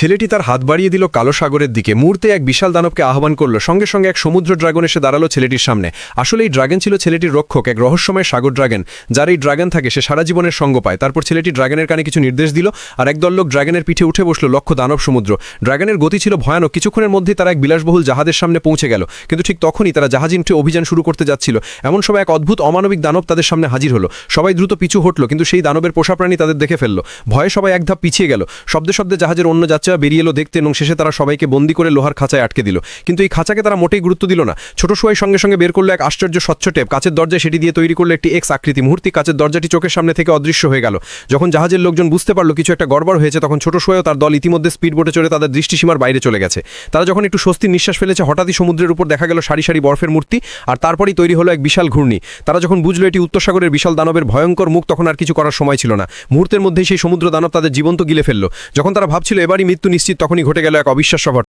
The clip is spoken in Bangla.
ছেলেটি তার হাত বাড়িয়ে দিল কালো সাগরের দিকে। মুহূর্তে এক বিশাল দানবকে আহ্বান করল। সঙ্গে সঙ্গে এক সমুদ্র ড্রাগন এসে দাঁড়াল ছেলেটির সামনে। আসলে এই ড্রাগন ছিল ছেলেটির রক্ষক, এক রহস্যময় সাগর ড্রাগন। যার এই ড্রাগন থাকে, সে সারা জীবনের সঙ্গ পায়। তারপর ছেলেটি ড্রাগনের কানে কিছু নির্দেশ দিল আর একদল লোক ড্রাগনের পিঠে উঠে বসল লক্ষ্য দানব সমুদ্র। ড্রাগনের গতি ছিল ভয়ানক। কিছুক্ষণের মধ্যেই তারা এক বিলাসবহুল জাহাজের সামনে পৌঁছে গেল। কিন্তু ঠিক তখনই তারা জাহাজ উঠে অভিযান শুরু করতে যাচ্ছিল। এমন সময় এক অদ্ভুত অমানবিক দানব তাদের সামনে হাজির হলো। সবাই দ্রুত পিছু হটলো, কিন্তু সেই দানবের পোষা প্রাণী তাদের দেখে ফেলল। ভয়ে সবাই এক ধাপ পিছিয়ে গেল। শব্দে শব্দে জাহাজের অন্য যাত্রীরা বেরিয়ে এলো দেখতে এবং শেষে তারা সবাইকে বন্দি করে লোহার খাঁচায় আটকে দিল। কিন্তু এই খাঁচাকে তারা মোটেই গুরুত্ব দিল না। ছোট সোয়াই সঙ্গে সঙ্গে বের করল এক আশ্চর্য স্বচ্ছ টেপ। কাচের দরজায় সেটি দিয়ে তৈরি করল একটি এক্স আকৃতি। মুহূর্তে কাচের দরজাটি চোখের সামনে থেকে অদৃশ্য হয়ে গেল। যখন জাহাজের লোকজন বুঝতে পারল কিছু একটা গড়বড় হয়েছে, তখন ছোট সোয়াইও তার দল ইতিমধ্যে স্পিড বোটে চড়ে তাদের দৃষ্টিসীমার বাইরে চলে গেছে। তারা যখন একটু স্বস্তির নিঃশ্বাস ফেলেছে, হঠাৎই সমুদ্রের উপর দেখা গেল সারি সারি বরফের মূর্তি আর তারপরেই তৈরি হলো এক বিশাল ঘূর্ণি। তারা যখন বুঝলো এটি উত্তর সাগরের বিশাল দানবের ভয়ঙ্কর মুখ, তখন আর কিছু করার সময় ছিল না। মুহূর্তের মধ্যেই সেই সমুদ্র দানব তাদের জীবন্ত গিলে ফেলল। যখন তারা ভাবছিল, এবারই মৃত্যু নিশ্চিত তখনই ঘটে গেল এক অবিশ্বাস্য